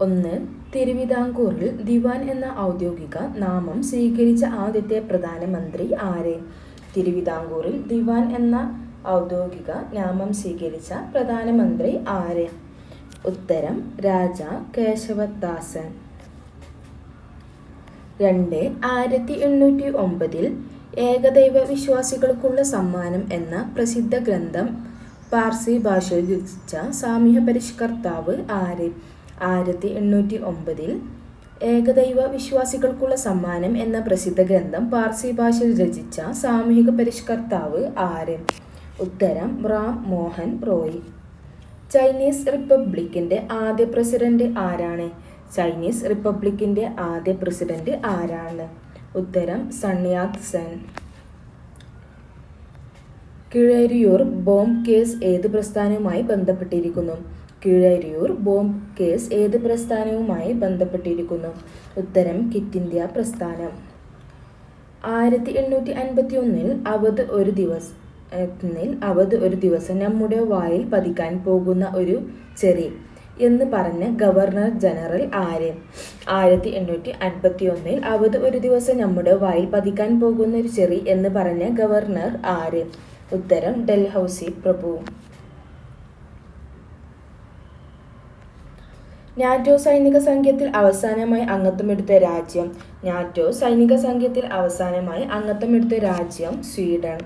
ഒന്ന് തിരുവിതാംകൂറിൽ ദിവാൻ എന്ന ഔദ്യോഗിക നാമം സ്വീകരിച്ച ആദ്യത്തെ പ്രധാനമന്ത്രി ആര്? തിരുവിതാംകൂറിൽ ദിവാൻ എന്ന ഔദ്യോഗിക നാമം സ്വീകരിച്ച പ്രധാനമന്ത്രി ആര്? ഉത്തരം രാജ കേശവദാസൻ. രണ്ട് ആയിരത്തി എണ്ണൂറ്റി ഒമ്പതിൽ ഏകദൈവ വിശ്വാസികൾക്കുള്ള സമ്മാനം എന്ന പ്രസിദ്ധ ഗ്രന്ഥം പാർസി ഭാഷയിൽ രചിച്ച സാമൂഹ്യ പരിഷ്കർത്താവ് ആര്? ആയിരത്തി എണ്ണൂറ്റി ഒമ്പതിൽ ഏകദൈവ വിശ്വാസികൾക്കുള്ള സമ്മാനം എന്ന പ്രസിദ്ധ ഗ്രന്ഥം പാർസി ഭാഷയിൽ രചിച്ച സാമൂഹിക പരിഷ്കർത്താവ് ആര് ഉത്തരം റാം മോഹൻ റോയ്. ചൈനീസ് റിപ്പബ്ലിക്കിന്റെ ആദ്യ പ്രസിഡന്റ് ആരാണ്? ചൈനീസ് റിപ്പബ്ലിക്കിന്റെ ആദ്യ പ്രസിഡന്റ് ആരാണ്? ഉത്തരം Sun Yat Sen. Kizhariyur bomb case ഏത് പ്രസ്ഥാനവുമായി ബന്ധപ്പെട്ടിരിക്കുന്നു? കീഴരിയൂർ ബോംബ് കേസ് ഏത് പ്രസ്ഥാനവുമായി ബന്ധപ്പെട്ടിരിക്കുന്നു? ഉത്തരം കിറ്റ് ഇന്ത്യ പ്രസ്ഥാനം. ആയിരത്തി എണ്ണൂറ്റി അൻപത്തി ഒന്നിൽ അവധ് ഒരു ദിവസം ിൽ അവധ് ഒരു ദിവസം നമ്മുടെ വായിൽ പതിക്കാൻ പോകുന്ന ഒരു ചെറി എന്ന് പറഞ്ഞ ഗവർണർ ജനറൽ ആര്? ആയിരത്തി എണ്ണൂറ്റി അൻപത്തി ഒന്നിൽ അവധ് ഒരു ദിവസം നമ്മുടെ വായിൽ പതിക്കാൻ പോകുന്ന ഒരു ചെറി എന്ന് പറഞ്ഞ ഗവർണർ ആര്? ഉത്തരം ഡൽഹൌസി പ്രഭു. നാറ്റോ സൈനിക സംഘത്തിൽ അവസാനമായി അംഗത്വമെടുത്ത രാജ്യം. നാറ്റോ സൈനിക സംഘത്തിൽ അവസാനമായി അംഗത്വമെടുത്ത രാജ്യം സ്വീഡൻ.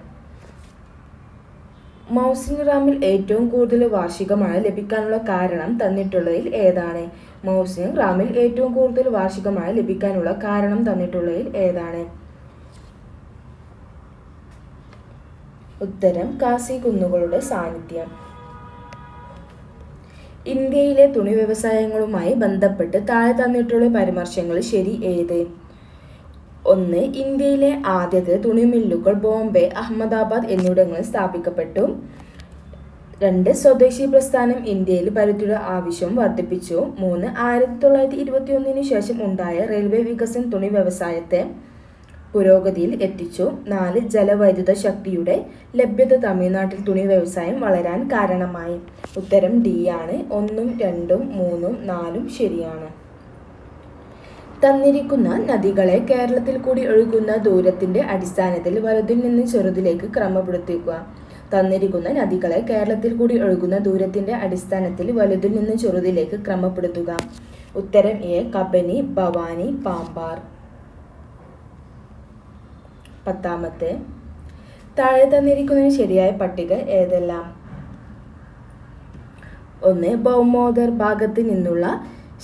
മൗസിംഗ് റാമിൽ ഏറ്റവും കൂടുതൽ വാർഷിക മഴ ലഭിക്കാനുള്ള കാരണം തന്നിട്ടുള്ളതിൽ ഏതാണ്? മൗസിൻ റാമിൽ ഏറ്റവും കൂടുതൽ വാർഷിക മഴ ലഭിക്കാനുള്ള കാരണം തന്നിട്ടുള്ളതിൽ ഏതാണ്? ഉത്തരം കാസി കുന്നുകളുടെ സാന്നിധ്യം. ഇന്ത്യയിലെ തുണി വ്യവസായങ്ങളുമായി ബന്ധപ്പെട്ട് താഴെ തന്നിട്ടുള്ള പരാമർശങ്ങൾ ശരി ഏത്? ഒന്ന് ഇന്ത്യയിലെ ആദ്യത്തെ തുണി മില്ലുകൾ ബോംബെ അഹമ്മദാബാദ് എന്നിവിടങ്ങളിൽ സ്ഥാപിക്കപ്പെട്ടു. രണ്ട് സ്വദേശി പ്രസ്ഥാനം ഇന്ത്യയിൽ പരുത്തിയുടെ ആവശ്യം വർദ്ധിപ്പിച്ചു. മൂന്ന് ആയിരത്തി തൊള്ളായിരത്തി ഇരുപത്തി ഒന്നിന് ശേഷം ഉണ്ടായ റെയിൽവേ വികസന തുണി വ്യവസായത്തെ പുരോഗതിയിൽ എത്തിച്ചു. നാല് ജലവൈദ്യുത ശക്തിയുടെ ലഭ്യത തമിഴ്നാട്ടിൽ തുണി വ്യവസായം വളരാൻ കാരണമായി. ഉത്തരം ഡി ആണ്. ഒന്നും രണ്ടും മൂന്നും നാലും ശരിയാണ്. തന്നിരിക്കുന്ന നദികളെ കേരളത്തിൽ കൂടി ഒഴുകുന്ന ദൂരത്തിന്റെ അടിസ്ഥാനത്തിൽ വലുതിൽ നിന്ന് ചെറുതിലേക്ക് ക്രമപ്പെടുത്തിക്കുക. തന്നിരിക്കുന്ന നദികളെ കേരളത്തിൽ കൂടി ഒഴുകുന്ന ദൂരത്തിന്റെ അടിസ്ഥാനത്തിൽ വലുതിൽ നിന്ന് ചെറുതിലേക്ക് ക്രമപ്പെടുത്തുക. ഉത്തരം എ കബനി ഭവാനി പാമ്പാർ. പത്താമത്തെ. താഴെ തന്നിരിക്കുന്നതിന് ശരിയായ പട്ടിക ഏതെല്ലാം? ഒന്ന് ഭൗമോദർ ഭാഗത്ത് നിന്നുള്ള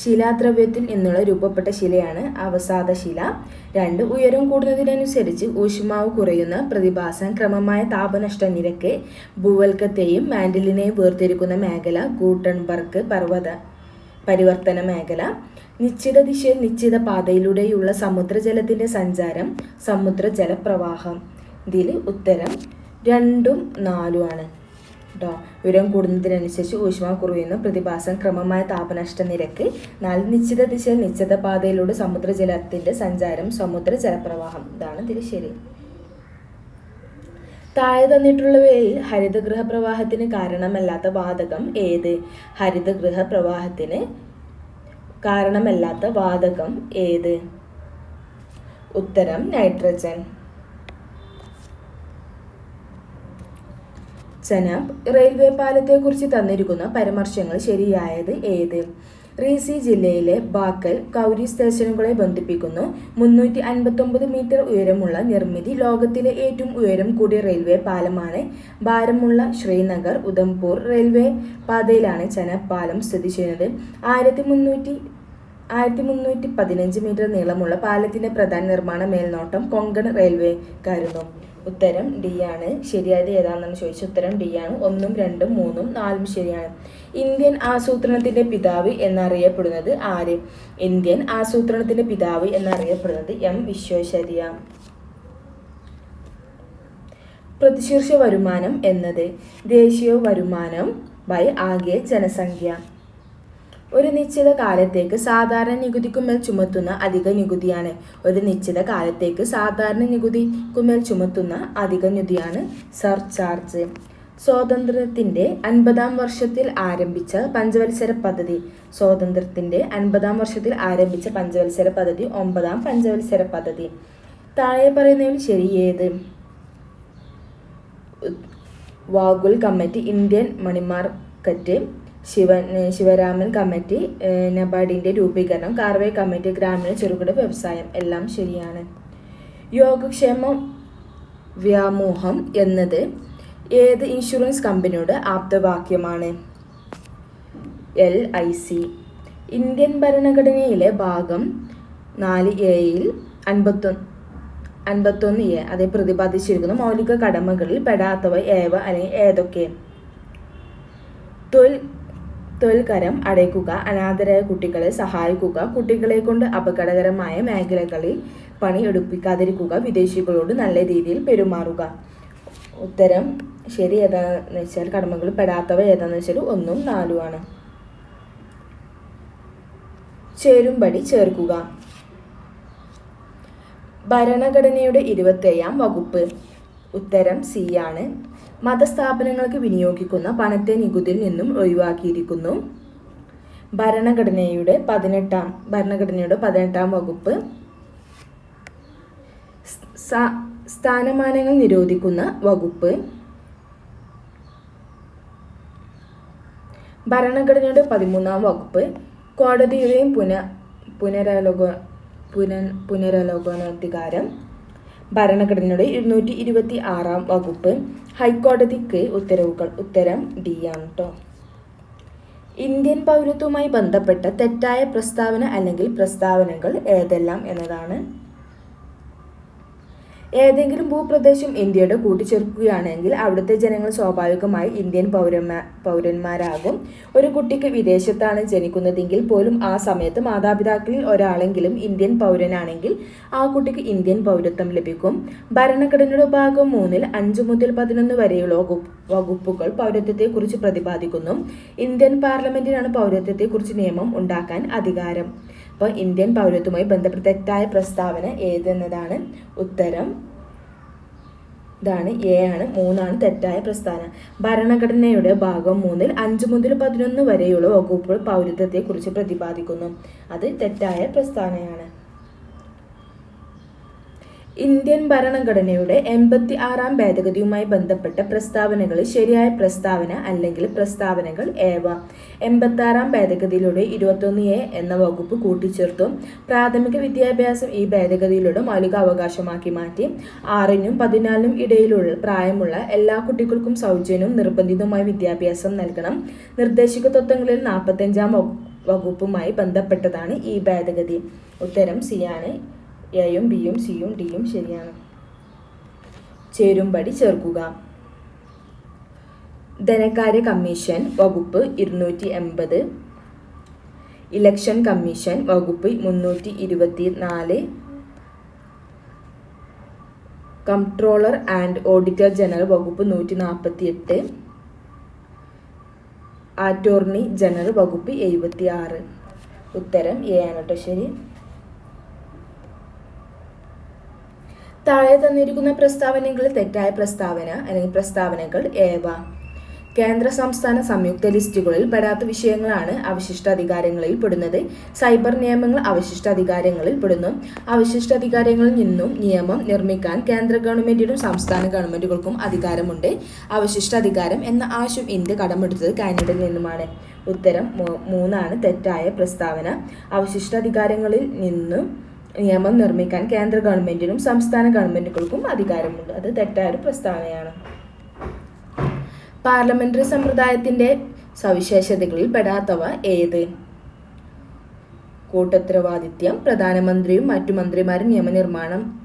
ശിലാദ്രവ്യത്തിൽ നിന്നുള്ള രൂപപ്പെട്ട ശിലയാണ് അവസാദ ശില. രണ്ട് ഉയരം കൂടുന്നതിനനുസരിച്ച് ഊഷ്മാവ് കുറയുന്ന പ്രതിഭാസം ക്രമമായ താപനഷ്ട നിരക്ക് ഭൂവൽക്കത്തെയും മാൻഡലിനെയും വേർതിരിക്കുന്ന മേഖല ഗൂട്ടൺബർഗ് പർവത. പരിവർത്തന മേഖല നിശ്ചിത ദിശയിൽ നിശ്ചിത പാതയിലൂടെയുള്ള സമുദ്രജലത്തിന്റെ സഞ്ചാരം സമുദ്ര ജലപ്രവാഹം ഇതിൽ ഉത്തരം രണ്ടും നാലും ആണ് കേട്ടോ ഉയരം കൂടുന്നതിനനുസരിച്ച് ഊഷ്മാവ് കുറയുന്ന. പ്രതിഭാസം ക്രമമായ താപനഷ്ട നിരക്ക്. നാല് നിശ്ചിത ദിശയിൽ നിശ്ചിത പാതയിലൂടെ സമുദ്രജലത്തിന്റെ സഞ്ചാരം സമുദ്ര ജലപ്രവാഹം ഇതാണ് ഇതിൽ ശരി. താഴെ തന്നിട്ടുള്ളവയിൽ ഹരിതഗൃഹ പ്രവാഹത്തിന് കാരണമല്ലാത്ത വാതകം ഏത്? ഹരിതഗൃഹ പ്രവാഹത്തിന് കാരണമല്ലാത്ത വാതകം ഏത്? ഉത്തരം നൈട്രജൻ. ജനാബ് റെയിൽവേ പാലത്തെക്കുറിച്ച് തന്നിരിക്കുന്ന പരാമർശങ്ങൾ ശരിയായത് ഏത്? റീസി ജില്ലയിലെ ബാക്കൽ കൗരി സ്റ്റേഷനുകളെ ബന്ധിപ്പിക്കുന്നു. മുന്നൂറ്റി അൻപത്തൊമ്പത് മീറ്റർ ഉയരമുള്ള നിർമ്മിതി ലോകത്തിലെ ഏറ്റവും ഉയരം കൂടിയ റെയിൽവേ പാലമാണ്. ഭാരമുള്ള ശ്രീനഗർ ഉധംപൂർ റെയിൽവേ പാതയിലാണ് ചനാബ് പാലം സ്ഥിതി ചെയ്യുന്നത്. ആയിരത്തി മുന്നൂറ്റി ആയിരത്തി മുന്നൂറ്റി പതിനഞ്ച് മീറ്റർ നീളമുള്ള പാലത്തിന്റെ പ്രധാന നിർമ്മാണ മേൽനോട്ടം കൊങ്കൺ റെയിൽവേ റെയിൽവേക്കായിരുന്നു. ഉത്തരം ഡി ആണ്. ശരിയായത് ഏതാണെന്ന് ചോദിച്ച ഉത്തരം ഡി ആണ്. ഒന്നും രണ്ടും മൂന്നും നാലും ശരിയാണ്. ഇന്ത്യൻ ആസൂത്രണത്തിന്റെ പിതാവ് എന്നറിയപ്പെടുന്നത് ആര്? ഇന്ത്യൻ ആസൂത്രണത്തിന്റെ പിതാവ് എന്നറിയപ്പെടുന്നത് എം. വിശ്വേശ്വരയ്യ പ്രതിശീർഷ വരുമാനം എന്നത് ദേശീയ വരുമാനം ബൈ ആകെ ജനസംഖ്യ. ഒരു നിശ്ചിത കാലത്തേക്ക് സാധാരണ നികുതിക്കുമേൽ ചുമത്തുന്ന അധിക നികുതിയാണ്. ഒരു നിശ്ചിത കാലത്തേക്ക് സാധാരണ നികുതിക്കുമേൽ ചുമത്തുന്ന അധിക നികുതിയാണ് സർചാർജ്. സ്വാതന്ത്ര്യത്തിന്റെ അൻപതാം വർഷത്തിൽ ആരംഭിച്ച പഞ്ചവത്സര പദ്ധതി. സ്വാതന്ത്ര്യത്തിന്റെ അൻപതാം വർഷത്തിൽ ആരംഭിച്ച പഞ്ചവത്സര പദ്ധതി ഒമ്പതാം പഞ്ചവത്സര പദ്ധതി. താഴെ പറയുന്നതിൽ ശരിയേത് Vaghul committee Indian money market Sivan Sivaraman committee നബാഡിന്റെ രൂപീകരണം കാർവേ കമ്മിറ്റി ഗ്രാമീണ ചെറുകിട വ്യവസായം എല്ലാം ശരിയാണ്. യോഗക്ഷേമം വ്യാമോഹം എന്നത് ഏത് ഇൻഷുറൻസ് കമ്പനിയുടെ ആപ്തവാക്യമാണ്? L I C. ഇന്ത്യൻ ഭരണഘടനയിലെ ഭാഗം നാല് എയിൽ അൻപത്തൊന്ന് അൻപത്തൊന്ന് എ അതേ പ്രതിപാദിച്ചിരിക്കുന്ന മൗലിക കടമകളിൽ പെടാത്തവ ഏവ അല്ലെങ്കിൽ ഏതൊക്കെ? തൊഴിൽ തൊഴിൽക്കരം അടയ്ക്കുക അനാഥരായ കുട്ടികളെ സഹായിക്കുക കുട്ടികളെ കൊണ്ട് അപകടകരമായ മേഖലകളിൽ പണി എടുപ്പിക്കാതിരിക്കുക വിദേശികളോട് നല്ല രീതിയിൽ പെരുമാറുക. ഉത്തരം ശരി ഏതാന്ന് വെച്ചാൽ കടമകൾ പെടാത്തവ ഏതാന്ന് വെച്ചാൽ ഒന്നും നാലുമാണ് ചേരുംപടി ചേർക്കുക. ഭരണഘടനയുടെ ഇരുപത്തേഴാം വകുപ്പ്. ഉത്തരം സി ആണ്. മതസ്ഥാപനങ്ങൾക്ക് വിനിയോഗിക്കുന്ന പണത്തെ നികുതിയിൽ നിന്നും ഒഴിവാക്കിയിരിക്കുന്നു. ഭരണഘടനയുടെ പതിനെട്ടാം ഭരണഘടനയുടെ പതിനെട്ടാം വകുപ്പ്. സ്ഥാനമാനങ്ങൾ നിരോധിക്കുന്ന വകുപ്പ്. ഭരണഘടനയുടെ പതിമൂന്നാം വകുപ്പ്. കോടതിയുടെയും പുന പുനരലോക പുന പുനരലോകനാധികാരം ഭരണഘടനയുടെ ഇരുന്നൂറ്റി ഇരുപത്തി ആറാം വകുപ്പ് ഹൈക്കോടതിക്ക് ഉത്തരവുകൾ. ഉത്തരം ഡി ആണ് കേട്ടോ ഇന്ത്യൻ പൗരത്വവുമായി ബന്ധപ്പെട്ട തെറ്റായ പ്രസ്താവന അല്ലെങ്കിൽ പ്രസ്താവനകൾ ഏതെല്ലാം എന്നതാണ്? ഏതെങ്കിലും ഭൂപ്രദേശം ഇന്ത്യയുടെ കൂട്ടിച്ചേർക്കുകയാണെങ്കിൽ അവിടുത്തെ ജനങ്ങൾ സ്വാഭാവികമായി ഇന്ത്യൻ പൗരന്മാ പൗരന്മാരാകും. ഒരു കുട്ടിക്ക് വിദേശത്താണ് ജനിക്കുന്നതെങ്കിൽ പോലും ആ സമയത്ത് മാതാപിതാക്കളിൽ ഒരാളെങ്കിലും ഇന്ത്യൻ പൗരനാണെങ്കിൽ ആ കുട്ടിക്ക് ഇന്ത്യൻ പൗരത്വം ലഭിക്കും. ഭരണഘടനയുടെ ഭാഗം മൂന്നിൽ അഞ്ച് മുതൽ പതിനൊന്ന് വരെയുള്ള വകുപ്പ് വകുപ്പുകൾ പൗരത്വത്തെക്കുറിച്ച് പ്രതിപാദിക്കുന്നു. ഇന്ത്യൻ പാർലമെന്റിനാണ് പൗരത്വത്തെക്കുറിച്ച് നിയമം ഉണ്ടാക്കാൻ അധികാരം. അപ്പോൾ ഇന്ത്യൻ പൗരത്വവുമായി ബന്ധപ്പെട്ട തെറ്റായ പ്രസ്താവന ഏതെന്നതാണ് ഉത്തരം. ഇതാണ് എ ആണ്. മൂന്നാണ് തെറ്റായ പ്രസ്താവന. ഭരണഘടനയുടെ ഭാഗം മൂന്നിൽ അഞ്ച് മുതൽ പതിനൊന്ന് വരെയുള്ള വകുപ്പുകൾ പൗരത്വത്തെക്കുറിച്ച് പ്രതിപാദിക്കുന്നു. അത് തെറ്റായ പ്രസ്താവനയാണ്. ഇന്ത്യൻ ഭരണഘടനയുടെ എൺപത്തി ആറാം ഭേദഗതിയുമായി ബന്ധപ്പെട്ട പ്രസ്താവനകൾ ശരിയായ പ്രസ്താവന അല്ലെങ്കിൽ പ്രസ്താവനകൾ ഏവ? എൺപത്തി ആറാം ഭേദഗതിയിലൂടെ ഇരുപത്തൊന്ന് എ എന്ന വകുപ്പ് കൂട്ടിച്ചേർത്തു. പ്രാഥമിക വിദ്യാഭ്യാസം ഈ ഭേദഗതിയിലൂടെ മൗലിക അവകാശമാക്കി മാറ്റി. ആറിനും പതിനാലിനും ഇടയിലുള്ള പ്രായമുള്ള എല്ലാ കുട്ടികൾക്കും സൗജന്യവും നിർബന്ധിതവുമായ വിദ്യാഭ്യാസം നൽകണം. നിർദ്ദേശിക തത്വങ്ങളിൽ നാൽപ്പത്തഞ്ചാം വകുപ്പുമായി ബന്ധപ്പെട്ടതാണ് ഈ ഭേദഗതി. ഉത്തരം സി ആണ്. എയും ബിയും സിയും ഡിയും ശരിയാണ്. ചേരുംപടി ചേർക്കുക. ധനകാര്യ കമ്മീഷൻ വകുപ്പ് ഇരുന്നൂറ്റി എൺപത്. ഇലക്ഷൻ കമ്മീഷൻ വകുപ്പ് മുന്നൂറ്റി ഇരുപത്തി നാല് കംട്രോളർ ആൻഡ് ഓഡിറ്റർ ജനറൽ വകുപ്പ് നൂറ്റി നാൽപ്പത്തി എട്ട് അറ്റോർണി ജനറൽ വകുപ്പ് എഴുപത്തി ആറ് ഉത്തരം എ ആണ് കേട്ടോ ശരി. താഴെ തന്നിരിക്കുന്ന പ്രസ്താവനകളിൽ തെറ്റായ പ്രസ്താവന അല്ലെങ്കിൽ പ്രസ്താവനകൾ ഏവ. കേന്ദ്ര സംസ്ഥാന സംയുക്ത ലിസ്റ്റുകളിൽ പെടാത്ത വിഷയങ്ങളാണ് അവശിഷ്ട അധികാരങ്ങളിൽ പെടുന്നത്. സൈബർ നിയമങ്ങൾ അവശിഷ്ട അധികാരങ്ങളിൽ പെടുന്നു. അവശിഷ്ട അധികാരങ്ങളിൽ നിന്നും നിയമം നിർമ്മിക്കാൻ കേന്ദ്ര ഗവൺമെന്റിനും സംസ്ഥാന ഗവൺമെന്റുകൾക്കും അധികാരമുണ്ട്. അവശിഷ്ട അധികാരം എന്ന ആശയം ഇന്ത്യ കടമെടുത്തത് കാനഡയിൽ നിന്നുമാണ്. ഉത്തരം മൂന്നാണ് തെറ്റായ പ്രസ്താവന. അവശിഷ്ട അധികാരങ്ങളിൽ നിന്നും നിയമം നിർമ്മിക്കാൻ കേന്ദ്ര ഗവൺമെന്റിനും സംസ്ഥാന ഗവൺമെന്റുകൾക്കും അധികാരമുണ്ട്. അത് തെറ്റായ ഒരു പ്രസ്താവനയാണ്. പാർലമെന്ററി സമ്പ്രദായത്തിന്റെ സവിശേഷതകളിൽ പെടാത്തവ ഏത്? കൂട്ടത്തരവാദിത്യം പ്രധാനമന്ത്രിയും മറ്റു മന്ത്രിമാരും നിയമനിർമ്മാണം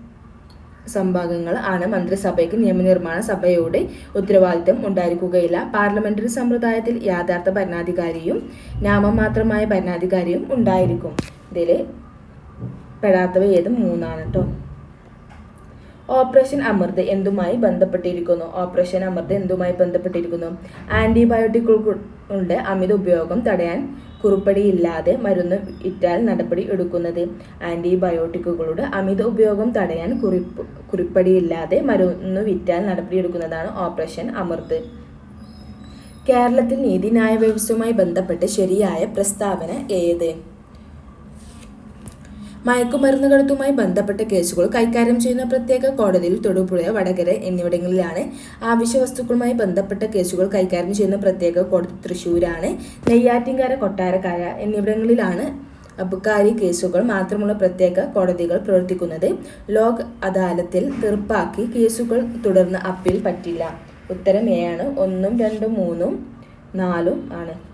സംഭാഗങ്ങൾ ആണ്. മന്ത്രിസഭയ്ക്ക് നിയമനിർമ്മാണ സഭയോട് ഉത്തരവാദിത്തം ഉണ്ടായിരിക്കുകയില്ല. പാർലമെന്ററി സമ്പ്രദായത്തിൽ യാഥാർത്ഥ ഭരണാധികാരിയും നാമമാത്രമായ ഭരണാധികാരിയും ഉണ്ടായിരിക്കും. ഇതിൽ പെടാത്തവ ഏത്? മൂന്നാണ് കേട്ടോ ഓപ്പറേഷൻ അമൃത് എന്തുമായി ബന്ധപ്പെട്ടിരിക്കുന്നു? ഓപ്പറേഷൻ അമൃത് എന്തുമായി ബന്ധപ്പെട്ടിരിക്കുന്നു? ആന്റിബയോട്ടിക്കുകളുടെ അമിത ഉപയോഗം തടയാൻ കുറുപ്പടിയില്ലാതെ മരുന്ന് ഇറ്റാൽ നടപടി എടുക്കുന്നത്. ആന്റിബയോട്ടിക്കുകളുടെ അമിത ഉപയോഗം തടയാൻ കുറിപ്പ് കുറിപ്പടിയില്ലാതെ മരുന്ന് വിറ്റാൽ നടപടി എടുക്കുന്നതാണ് ഓപ്പറേഷൻ അമൃത്. കേരളത്തിൽ നീതിന്യായ വ്യവസ്ഥയുമായി ബന്ധപ്പെട്ട് ശരിയായ പ്രസ്താവന ഏത്? മയക്കുമരുന്ന് കടത്തുമായി ബന്ധപ്പെട്ട കേസുകൾ കൈകാര്യം ചെയ്യുന്ന പ്രത്യേക കോടതിയിൽ തൊടുപുഴ വടകര എന്നിവിടങ്ങളിലാണ് ആവശ്യ വസ്തുക്കളുമായി ബന്ധപ്പെട്ട കേസുകൾ കൈകാര്യം ചെയ്യുന്ന പ്രത്യേക കോടതി തൃശ്ശൂരാണ് നെയ്യാറ്റിൻകര കൊട്ടാരക്കര എന്നിവിടങ്ങളിലാണ് അബ്കാരി കേസുകൾ മാത്രമുള്ള പ്രത്യേക കോടതികൾ പ്രവർത്തിക്കുന്നത്. ലോക് അദാലത്തിൽ തീർപ്പാക്കി കേസുകൾ തുടർന്ന് അപ്പീൽ പറ്റില്ല. ഉത്തരം എ ആണ്. ഒന്നും രണ്ടും മൂന്നും നാലും ആണ്.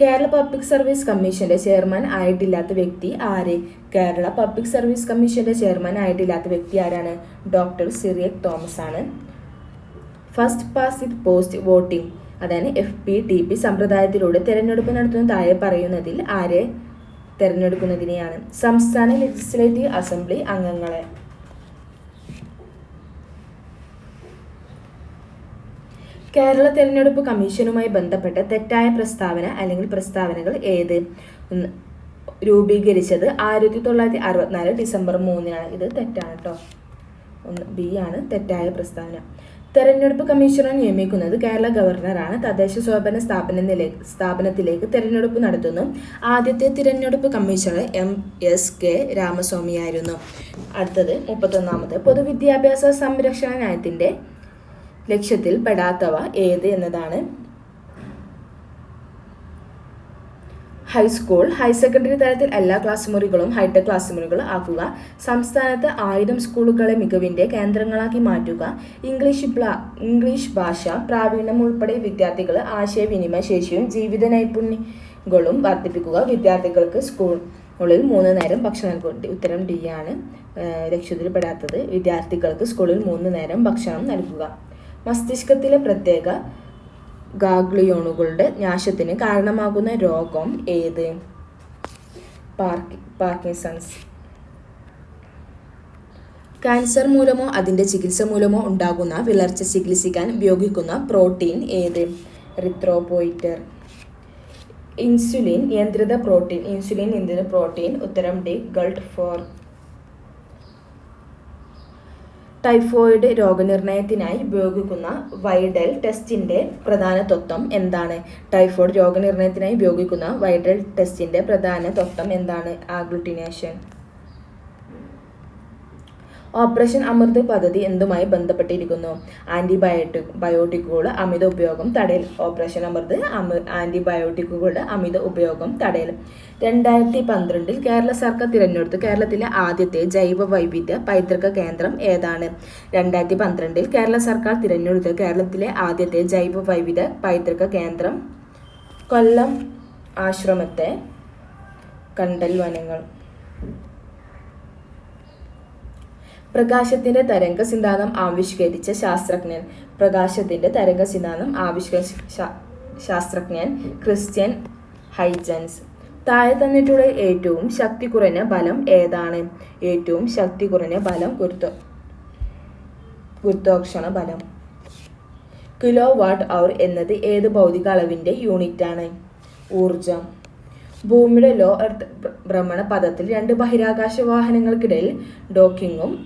കേരള പബ്ലിക് സർവീസ് കമ്മീഷന്റെ ചെയർമാൻ ആയിട്ടില്ലാത്ത വ്യക്തി ആര്? കേരള പബ്ലിക് സർവീസ് കമ്മീഷന്റെ ചെയർമാൻ ആയിട്ടില്ലാത്ത വ്യക്തി ആരാണ്? ഡോക്ടർ സിറിയക് തോമസ് ആണ്. First past it post voting അതായത് എഫ് പി ടി പി സമ്പ്രദായത്തിലൂടെ തെരഞ്ഞെടുപ്പ് നടത്തുന്ന താഴെ പറയുന്നതിൽ ആരെ തെരഞ്ഞെടുക്കുന്നതിനെയാണ്. സംസ്ഥാന ലെജിസ്ലേറ്റീവ് അസംബ്ലി അംഗങ്ങളെ. കേരള തെരഞ്ഞെടുപ്പ് കമ്മീഷനുമായി ബന്ധപ്പെട്ട തെറ്റായ പ്രസ്താവന അല്ലെങ്കിൽ പ്രസ്താവനകൾ ഏത്? രൂപീകരിച്ചത് ആയിരത്തി തൊള്ളായിരത്തി അറുപത്തിനാല് ഡിസംബർ മൂന്നിനാണ്. ഇത് തെറ്റാണ് കേട്ടോ ഒന്ന് ബി ആണ് തെറ്റായ പ്രസ്താവന. തെരഞ്ഞെടുപ്പ് കമ്മീഷണർ നിയമിക്കുന്നത് കേരള ഗവർണറാണ് തദ്ദേശ സ്വയംഭരണ നില സ്ഥാപനത്തിലേക്ക് തെരഞ്ഞെടുപ്പ് നടത്തുന്നു. ആദ്യത്തെ തിരഞ്ഞെടുപ്പ് കമ്മീഷണർ എം എസ് കെ രാമസ്വാമിയായിരുന്നു. അടുത്തത് മുപ്പത്തൊന്നാമത് പൊതുവിദ്യാഭ്യാസ സംരക്ഷണ നയത്തിന്റെ ലക്ഷ്യത്തിൽ പെടാത്തവ ഏത് എന്നതാണ്. ഹൈസ്കൂൾ ഹയർ സെക്കൻഡറി തലത്തിൽ എല്ലാ ക്ലാസ് മുറികളും ഹൈടെക് ക്ലാസ് മുറികൾ ആക്കുക. സംസ്ഥാനത്ത് ആയിരം സ്കൂളുകളെ മികവിന്റെ കേന്ദ്രങ്ങളാക്കി മാറ്റുക. ഇംഗ്ലീഷ് ഇംഗ്ലീഷ് ഭാഷ പ്രാവീണ്യം ഉൾപ്പെടെ വിദ്യാർത്ഥികൾ ആശയവിനിമയ ശേഷിയും ജീവിത നൈപുണ്യങ്ങളും വർദ്ധിപ്പിക്കുക. വിദ്യാർത്ഥികൾക്ക് സ്കൂളിൽ മൂന്ന് നേരം ഭക്ഷണം നൽകുക ഉത്തരം ഡി ആണ് ലക്ഷ്യത്തിൽ ലക്ഷ്യത്തിൽപ്പെടാത്തത്. വിദ്യാർത്ഥികൾക്ക് സ്കൂളിൽ മൂന്ന് നേരം ഭക്ഷണം നൽകുക. മസ്തിഷ്കത്തിലെ പ്രത്യേക ഗാഗ്ലിയോണുകളുടെ നാശത്തിന് കാരണമാകുന്ന രോഗം ഏത്? പാർക്കി പാർക്കിൻസൺസ്. ക്യാൻസർ മൂലമോ അതിന്റെ ചികിത്സ മൂലമോ ഉണ്ടാകുന്ന വിളർച്ച ചികിത്സിക്കാൻ ഉപയോഗിക്കുന്ന പ്രോട്ടീൻ ഏത്? റിത്രോപോയിറ്റർ. ഇൻസുലിൻ നിയന്ത്രിത പ്രോട്ടീൻ ഇൻസുലിൻ നിയന്ത്രിത പ്രോട്ടീൻ ഉത്തരം ഡി ഗൾട്ട് ഫോർ ടൈഫോയിഡ് രോഗനിർണയത്തിനായി ഉപയോഗിക്കുന്ന വൈഡൽ ടെസ്റ്റിന്റെ പ്രധാന തത്വം എന്താണ്? ടൈഫോയിഡ് രോഗനിർണയത്തിനായി ഉപയോഗിക്കുന്ന വൈഡൽ ടെസ്റ്റിന്റെ പ്രധാന തത്വം എന്താണ്? ആഗ്ലുട്ടിനേഷൻ. ഓപ്പറേഷൻ അമൃത് പദ്ധതി എന്തുമായി ബന്ധപ്പെട്ടിരിക്കുന്നു? ആന്റിബയോട്ടിക് ബയോട്ടിക്കുകളുടെ അമിത ഉപയോഗം തടയൽ. ഓപ്പറേഷൻ അമൃത് അമ ആന്റിബയോട്ടിക്കുകളുടെ അമിത ഉപയോഗം തടയൽ. രണ്ടായിരത്തി പന്ത്രണ്ടിൽ കേരള സർക്കാർ തിരഞ്ഞെടുത്ത. കേരളത്തിലെ ആദ്യത്തെ ജൈവ വൈവിധ്യ പൈതൃക കേന്ദ്രം ഏതാണ്? രണ്ടായിരത്തി പന്ത്രണ്ടിൽ കേരള സർക്കാർ തിരഞ്ഞെടുത്ത. കേരളത്തിലെ ആദ്യത്തെ ജൈവ വൈവിധ്യ പൈതൃക കേന്ദ്രം കൊല്ലം ആശ്രമത്തെ കണ്ടൽ വനങ്ങൾ പ്രകാശത്തിന്റെ തരംഗ സിദ്ധാന്തം ആവിഷ്കരിച്ച ശാസ്ത്രജ്ഞൻ. പ്രകാശത്തിന്റെ തരംഗ സിദ്ധാന്തം ആവിഷ്കരിച്ച ശാസ്ത്രജ്ഞൻ ക്രിസ്ത്യൻ ഹൈജൻസ്. താഴെ തന്നിട്ടുള്ള ഏറ്റവും ശക്തി കുറഞ്ഞ ബലം ഏതാണ്? ഏറ്റവും ശക്തി കുറഞ്ഞ ബലം ഗുരുത്വ ഗുരുത്വാകർഷണ ബലം. കിലോ വാട്ട് അവർ എന്നത് ഏത് ഭൗതിക അളവിന്റെ യൂണിറ്റാണ്? ഊർജം ഭൂമിയുടെ ലോ എർത്ത് ഭ്രമണ പദത്തിൽ രണ്ട് ബഹിരാകാശ വാഹനങ്ങൾക്കിടയിൽ ഡോക്കിങ്ങും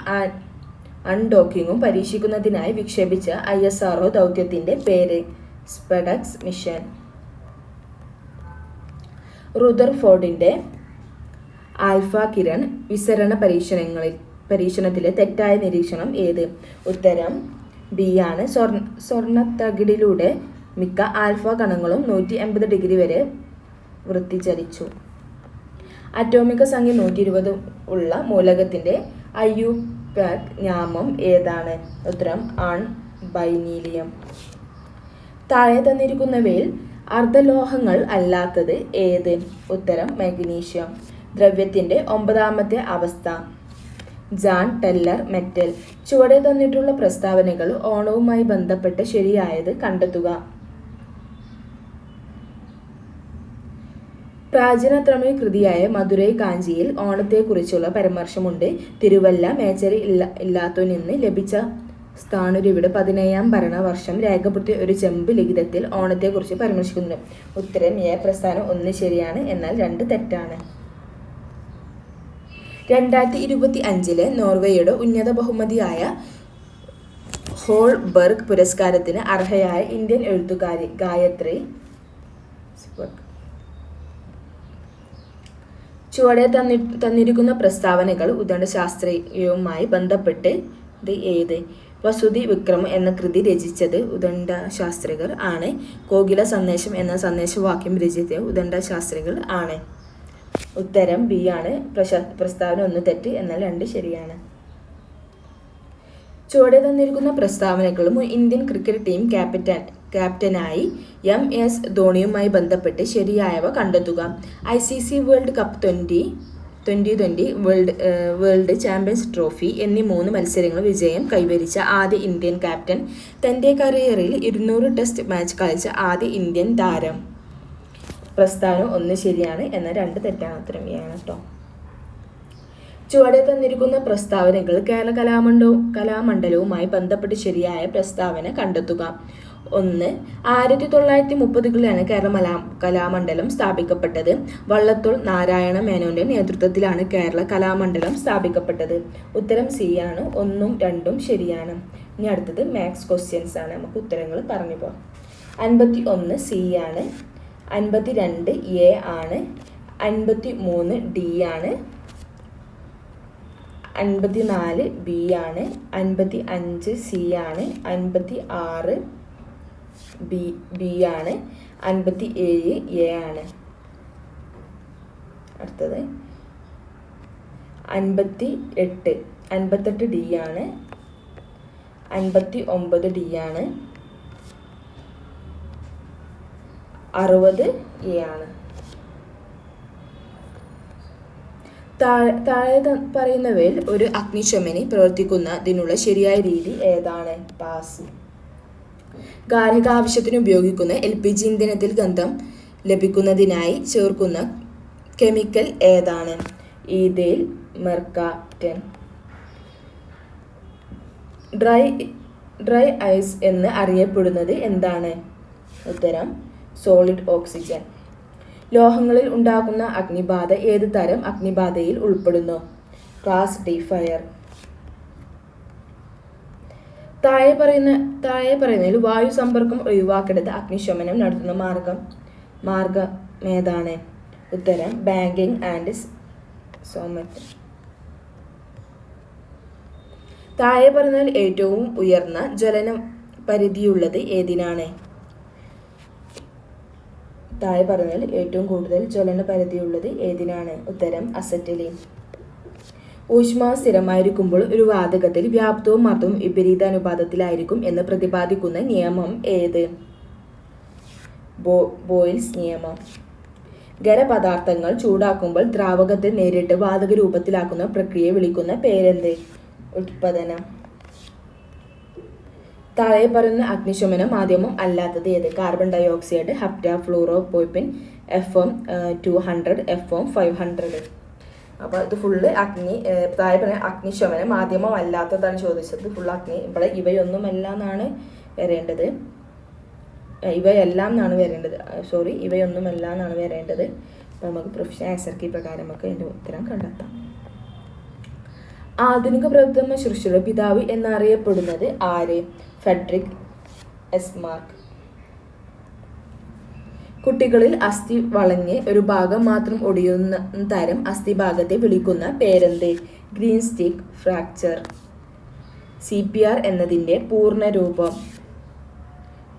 അൺഡോക്കിങ്ങും പരീക്ഷിക്കുന്നതിനായി വിക്ഷേപിച്ച ഐ എസ് ആർ ഒ ദൗത്യത്തിന്റെ പേര് സ്പെഡക്സ് മിഷൻ. റുദർഫോർഡിന്റെ ആൽഫ കിരൺ വിസരണ പരീക്ഷണങ്ങളിൽ പരീക്ഷണത്തിലെ തെറ്റായ നിരീക്ഷണം ഏത്? ഉത്തരം ബി ആണ്. സ്വർണ സ്വർണത്തകിടിലൂടെ മിക്ക ആൽഫ കണങ്ങളും നൂറ്റി എൺപത് ഡിഗ്രി വരെ വൃത്തിചലിച്ചു അറ്റോമിക സംഖ്യ നൂറ്റി ഇരുപത് ഉള്ള മൂലകത്തിന്റെ അയ്യു പാക് നാമം ഏതാണ്? ഉത്തരം ആൺ ബൈനീലിയം. താഴെ തന്നിരിക്കുന്നവയിൽ അർദ്ധലോഹങ്ങൾ അല്ലാത്തത് ഏത്? ഉത്തരം മഗ്നീഷ്യം. ദ്രവ്യത്തിന്റെ ഒമ്പതാമത്തെ അവസ്ഥ. Jahn Teller metal. ചുവടെ തന്നിട്ടുള്ള പ്രസ്താവനകൾ ഓണവുമായി ബന്ധപ്പെട്ട് ശരിയായത് കണ്ടെത്തുക. പ്രാചീന തമിഴ് കൃതിയായ മധുരൈ കാഞ്ചിയിൽ ഓണത്തെക്കുറിച്ചുള്ള പരാമർശമുണ്ട്. തിരുവല്ല മേച്ചരി ഇല്ല ഇല്ലാത്തു നിന്ന് ലഭിച്ച സ്ഥാനൂരിവിടെ പതിനേഴാം ഭരണവർഷം രേഖപ്പെടുത്തിയ ഒരു ചെമ്പ് ലിഖിതത്തിൽ ഓണത്തെക്കുറിച്ച് പരാമർശിക്കുന്നു ഉത്തരം എ. പ്രസ്ഥാനം ഒന്ന് ശരിയാണ് എന്നാൽ രണ്ട് തെറ്റാണ്. രണ്ടായിരത്തി ഇരുപത്തി അഞ്ചിലെ നോർവേയുടെ ഉന്നത ബഹുമതിയായ ഹോൾബർഗ് പുരസ്കാരത്തിന് അർഹയായ ഇന്ത്യൻ എഴുത്തുകാരി ഗായത്രി ചുവടെ തന്നി തന്നിരിക്കുന്ന പ്രസ്താവനകൾ ഉദണ്ഡശാസ്ത്രീയവുമായി ബന്ധപ്പെട്ട് ഇത് ഏത്? വസുതി വിക്രം എന്ന കൃതി രചിച്ചത് ഉദണ്ഡ ശാസ്ത്രികർ ആണ്. കോകില സന്ദേശം എന്ന സന്ദേശവാക്യം രചിച്ചത് ഉദണ്ഡ ശാസ്ത്രികൾ ആണ്. ഉത്തരം ബി ആണ്. പ്രശ പ്രസ്താവന ഒന്ന് തെറ്റ് എന്നാൽ രണ്ട് ശരിയാണ്. ചുവടെ തന്നിരിക്കുന്ന പ്രസ്താവനകളും ഇന്ത്യൻ ക്രിക്കറ്റ് ടീം ക്യാപ്റ്റൻ ക്യാപ്റ്റനായി എം എസ് ധോണിയുമായി ബന്ധപ്പെട്ട് ശരിയായവ കണ്ടെത്തുക. I C C world cup twenty twenty twenty world world champions trophy എന്നീ മൂന്ന് മത്സരങ്ങൾ വിജയം കൈവരിച്ച ആദ്യ ഇന്ത്യൻ ക്യാപ്റ്റൻ. തന്റെ കരിയറിൽ ഇരുന്നൂറ് ടെസ്റ്റ് മാച്ച് കളിച്ച ആദ്യ ഇന്ത്യൻ താരം. പ്രസ്ഥാനം ഒന്ന് ശരിയാണ് എന്ന രണ്ട് തെറ്റാണ് ഉത്തരം കേട്ടോ ചുവടെ തന്നിരിക്കുന്ന പ്രസ്താവനകൾ കേരള കലാമണ്ഡലവും കലാമണ്ഡലവുമായി ബന്ധപ്പെട്ട് ശരിയായ പ്രസ്താവന കണ്ടെത്തുക. ഒന്ന്. ആയിരത്തി തൊള്ളായിരത്തി മുപ്പതുകളിലാണ് കേരള മലാ കലാമണ്ഡലം സ്ഥാപിക്കപ്പെട്ടത്. വള്ളത്തോൾ നാരായണ മേനോന്റെ നേതൃത്വത്തിലാണ് കേരള കലാമണ്ഡലം സ്ഥാപിക്കപ്പെട്ടത്. ഉത്തരം സി ആണ്. ഒന്നും രണ്ടും ശരിയാണ്. ഇനി അടുത്തത് മാത്സ് ക്വസ്റ്റ്യൻസ് ആണ്. നമുക്ക് ഉത്തരങ്ങൾ പറഞ്ഞു പോകാം അൻപത്തി ഒന്ന് സി ആണ്. അൻപത്തി രണ്ട് എ ആണ്. അൻപത്തി മൂന്ന് ഡി ആണ്. അൻപത്തി നാല് ബി ആണ്. അൻപത്തി അഞ്ച് സി ആണ്. അൻപത്തി ആറ് ബി ബി ആണ്. അൻപത്തി ഏഴ് എ ആണ്. അടുത്തത്. അൻപത്തി എട്ട് അൻപത്തെട്ട് ഡി ആണ്. അൻപത്തി ഒമ്പത് ഡി ആണ്. അറുപത് എ ആണ്. താഴെ താഴെ പറയുന്നവയിൽ ഒരു അഗ്നിശമനി പ്രവർത്തിക്കുന്നതിനുള്ള ശരിയായ രീതി ഏതാണ്? പാസ്. ഗാർഹിക ആവശ്യത്തിന് ഉപയോഗിക്കുന്ന എൽ പി ജി ഇന്ധനത്തിൽ ഗന്ധം ലഭിക്കുന്നതിനായി ചേർക്കുന്ന കെമിക്കൽ ഏതാണ്? Ethyl mercaptan dry dry ice എന്ന് അറിയപ്പെടുന്നത് എന്താണ്? ഉത്തരം സോളിഡ് ഓക്സിജൻ. ലോഹങ്ങളിൽ ഉണ്ടാകുന്ന അഗ്നിബാധ ഏത് തരം അഗ്നിബാധയിൽ ഉൾപ്പെടുന്നു? Class D fire. താഴെ പറയുന്ന താഴെ പറയുന്നതിൽ വായു സമ്പർക്കം ഒഴിവാക്കേണ്ടത് അഗ്നിശമനം നടത്തുന്ന മാർഗം മാർഗം ഏതാണ് ഉത്തരം ബാങ്കിങ് ആൻഡ് സോമറ്റ് താഴെ പറഞ്ഞാൽ ഏറ്റവും ഉയർന്ന ജ്വലന പരിധിയുള്ളത് ഏതിനാണ്? താഴെ പറഞ്ഞാൽ ഏറ്റവും കൂടുതൽ ജ്വലന പരിധിയുള്ളത് ഏതിനാണ്? ഉത്തരം അസറ്റിലിൻ ഊഷ്മാവ് സ്ഥിരമായിരിക്കുമ്പോൾ ഒരു വാതകത്തിൽ വ്യാപ്തവും മർദ്ദവും വിപരീത അനുപാതത്തിലായിരിക്കും എന്ന് പ്രതിപാദിക്കുന്ന നിയമം ഏത്? ബോയിൽസ് നിയമം. ഖരപദാർത്ഥങ്ങൾ ചൂടാക്കുമ്പോൾ ദ്രാവകത്തെ നേരിട്ട് വാതക രൂപത്തിലാക്കുന്ന പ്രക്രിയയെ വിളിക്കുന്ന പേരെന്ത്? ഉത്പാദനം താഴെ പറയുന്ന അഗ്നിശമന മാധ്യമം അല്ലാത്തത് ഏത്? Carbon dioxide heptafluoropropane F M two hundred F M five hundred. അപ്പോൾ ഇത് ഫുള്ള് അഗ്നി താഴെ പറഞ്ഞ അഗ്നിശമന മാധ്യമം അല്ലാത്തതാണ് ചോദിച്ചത്. ഫുൾ അഗ്നി. ഇവിടെ ഇവയൊന്നുമല്ല എന്നാണ് വരേണ്ടത്. ഇവയെല്ലാം എന്നാണ് വരേണ്ടത്. സോറി ഇവയൊന്നുമല്ല എന്നാണ് വരേണ്ടത്. അപ്പോൾ നമുക്ക് പ്രൊഫഷൻ ആൻസർ കീ പ്രകാരം നമുക്ക് അതിന്റെ ഉത്തരം കണ്ടെത്താം. ആധുനിക പ്രഥമ ശുശ്രൂഷയുടെ പിതാവ് എന്നറിയപ്പെടുന്നത് ആര്? Friedrich Esmarch. കുട്ടികളിൽ അസ്ഥി വളഞ്ഞ് ഒരു ഭാഗം മാത്രം ഒടിയുന്ന തരം അസ്ഥിഭാഗത്തെ വിളിക്കുന്ന പേരെന്ത്? Green stick fracture. C P R എന്നതിന്റെ പൂർണരൂപം.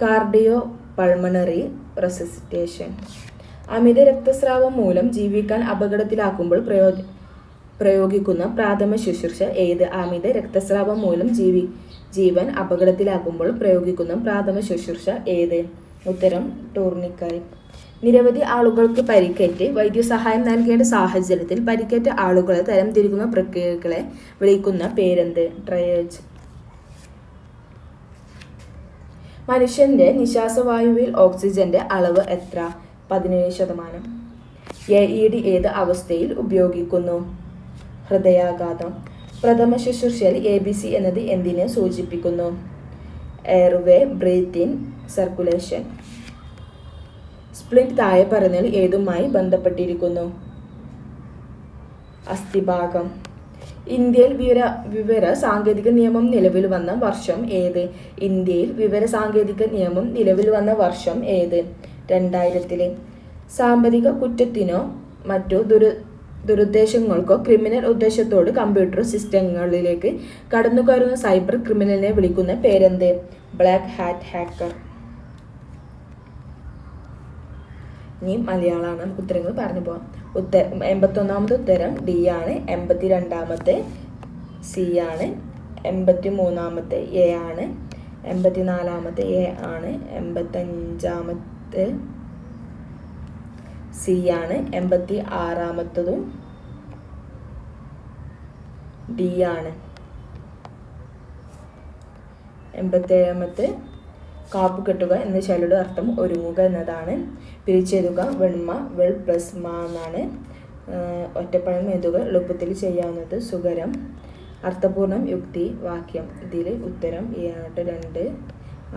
Cardio pulmonary റെസിസ്റ്റേഷൻ. അമിത രക്തസ്രാവം മൂലം ജീവിക്കാൻ അപകടത്തിലാക്കുമ്പോൾ പ്രയോ പ്രയോഗിക്കുന്ന പ്രാഥമ ശുശ്രൂഷ ഏത്? അമിത രക്തസ്രാവം മൂലം ജീവി ജീവൻ അപകടത്തിലാക്കുമ്പോൾ പ്രയോഗിക്കുന്ന പ്രാഥമ ശുശ്രൂഷ ഏത്? ഉത്തരം ടൂർണിക്കായി നിരവധി ആളുകൾക്ക് പരിക്കേറ്റ് വൈദ്യസഹായം നൽകേണ്ട സാഹചര്യത്തിൽ പരിക്കേറ്റ ആളുകളെ തരംതിരിക്കുന്ന പ്രക്രിയകളെ വിളിക്കുന്ന പേരെന്ത്? ട്രയേജ്. മനുഷ്യന്റെ നിശ്വാസവായുവിൽ ഓക്സിജന്റെ അളവ് എത്ര? പതിനേഴ് ശതമാനം. എ ഇ ഡി ഏത് അവസ്ഥയിൽ ഉപയോഗിക്കുന്നു? ഹൃദയാഘാതം. പ്രഥമ ശുശ്രൂഷയിൽ എ ബി സി എന്നത് എന്തിനെ സൂചിപ്പിക്കുന്നു? Airway breathing circulation. സ്പ്ലിറ്റ് താഴെ പറഞ്ഞാൽ ഏതുമായി ബന്ധപ്പെട്ടിരിക്കുന്നു? അസ്ഥിഭാഗം. ഇന്ത്യയിൽ വിവര വിവര സാങ്കേതിക നിയമം നിലവിൽ വന്ന വർഷം ഏത്? ഇന്ത്യയിൽ വിവര സാങ്കേതിക നിയമം നിലവിൽ വന്ന വർഷം ഏത്? രണ്ടായിരത്തിൽ. സാമ്പത്തിക കുറ്റത്തിനോ മറ്റു ദുരു ദുരുദ്ദേശങ്ങൾക്കോ ക്രിമിനൽ ഉദ്ദേശത്തോട് കമ്പ്യൂട്ടർ സിസ്റ്റങ്ങളിലേക്ക് കടന്നു കയറുന്ന സൈബർ ക്രിമിനലിനെ വിളിക്കുന്ന പേരെന്ത്? Black hat hacker. ഇനി മലയാളമാണ് ഉത്തരങ്ങൾ പറഞ്ഞു പോവാം. ഉത്തര എൺപത്തൊന്നാമത്തെ ഉത്തരം ഡി ആണ്. എൺപത്തി രണ്ടാമത്തെ സി ആണ്. എൺപത്തി മൂന്നാമത്തെ എ ആണ്. എൺപത്തി നാലാമത്തെ എ ആണ്. എൺപത്തഞ്ചാമത്തെ സി ആണ്. എൺപത്തി ആറാമത്തതും ഡി ആണ്. എൺപത്തേഴാമത്തെ കാപ്പ് കെട്ടുക എന്ന ശൈലിയുടെ അർത്ഥം ഒരുങ്ങുക എന്നതാണ്. പിരിച്ചെഴുതുക. വെണ്മ വെൾ പ്ലസ് മാ എന്നാണ് ഒറ്റപ്പഴം എഴുതുക. എളുപ്പത്തിൽ ചെയ്യാവുന്നത് സുഖരം അർത്ഥപൂർണം യുക്തി വാക്യം. ഇതിൽ ഉത്തരം ആയിട്ട് രണ്ട്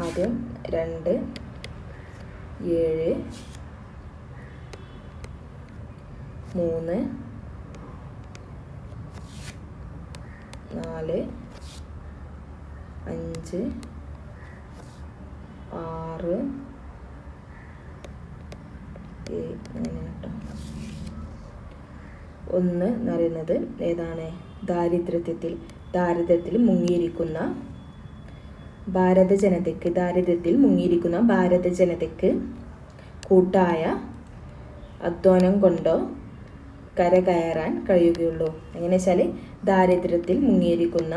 ആദ്യം രണ്ട് ഏഴ് മൂന്ന് നാല് അഞ്ച് ആറ് ഒന്ന് എന്ന് പറയുന്നത് ഏതാണ്? ദാരിദ്ര്യത്തിൽ ദാരിദ്ര്യത്തിൽ മുങ്ങിയിരിക്കുന്ന ഭാരത ജനതയ്ക്ക് ദാരിദ്ര്യത്തിൽ മുങ്ങിയിരിക്കുന്ന ഭാരത ജനതയ്ക്ക് കൂട്ടായ അധ്വാനം കൊണ്ടോ കരകയറാൻ കഴിയുകയുള്ളൂ. എങ്ങനെ വെച്ചാൽ ദാരിദ്ര്യത്തിൽ മുങ്ങിയിരിക്കുന്ന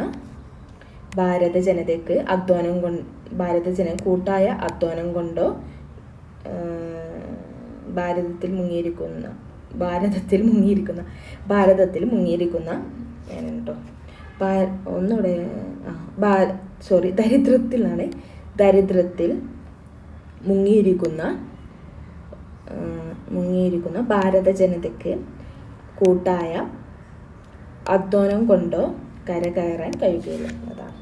ഭാരത ജനതയ്ക്ക് അധ്വാനം കൊ ഭാരത ജന കൂട്ടായ അധ്വാനം കൊണ്ടോ ഭാരതത്തിൽ മുങ്ങിയിരിക്കുന്ന ഭാരതത്തിൽ മുങ്ങിയിരിക്കുന്ന ഭാരതത്തിൽ മുങ്ങിയിരിക്കുന്ന കേട്ടോ ഒന്നുകൂടെ ആ സോറി ദരിദ്രത്തിലാണ് ദരിദ്രത്തിൽ മുങ്ങിയിരിക്കുന്ന മുങ്ങിയിരിക്കുന്ന ഭാരത ജനതയ്ക്ക് കൂട്ടായ അധ്വാനം കൊണ്ടോ കരകയറാൻ കഴിയുകയില്ല. അതാണ്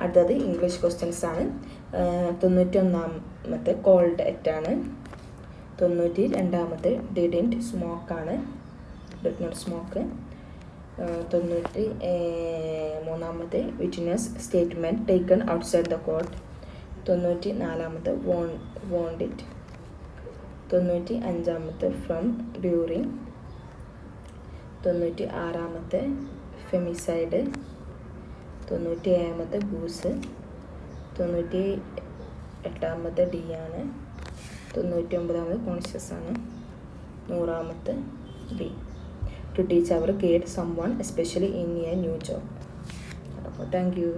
അടുത്തത് ഇംഗ്ലീഷ് ക്വസ്റ്റ്യൻസ് ആണ്. തൊണ്ണൂറ്റി ഒന്നാമത്തെ കോൾഡ് എറ്റാണ് തൊണ്ണൂറ്റി രണ്ടാമത്തെ ഡിഡിന്റ് സ്മോക്കാണ് ഡിഡ് നോട്ട് സ്മോക്ക് തൊണ്ണൂറ്റി മൂന്നാമത്തെ witness statement taken outside the court തൊണ്ണൂറ്റി നാലാമത്തെ വോൺ വോണ്ടിറ്റ് തൊണ്ണൂറ്റി അഞ്ചാമത്തെ ഫ്രം ഡ്യൂറിങ് തൊണ്ണൂറ്റി ആറാമത്തെ ഫെമിസൈഡ് തൊണ്ണൂറ്റി ഏഴാമത്തെ ബൂസ് തൊണ്ണൂറ്റി എട്ടാമത്തെ ഡി ആണ്. തൊണ്ണൂറ്റി ഒമ്പതാമത് കോൺഷ്യസ് ആണ്. നൂറാമത്തെ ബി ടു ടീച്ച് അവർ കേട്ട് some especially in a new job അപ്പോൾ താങ്ക് യു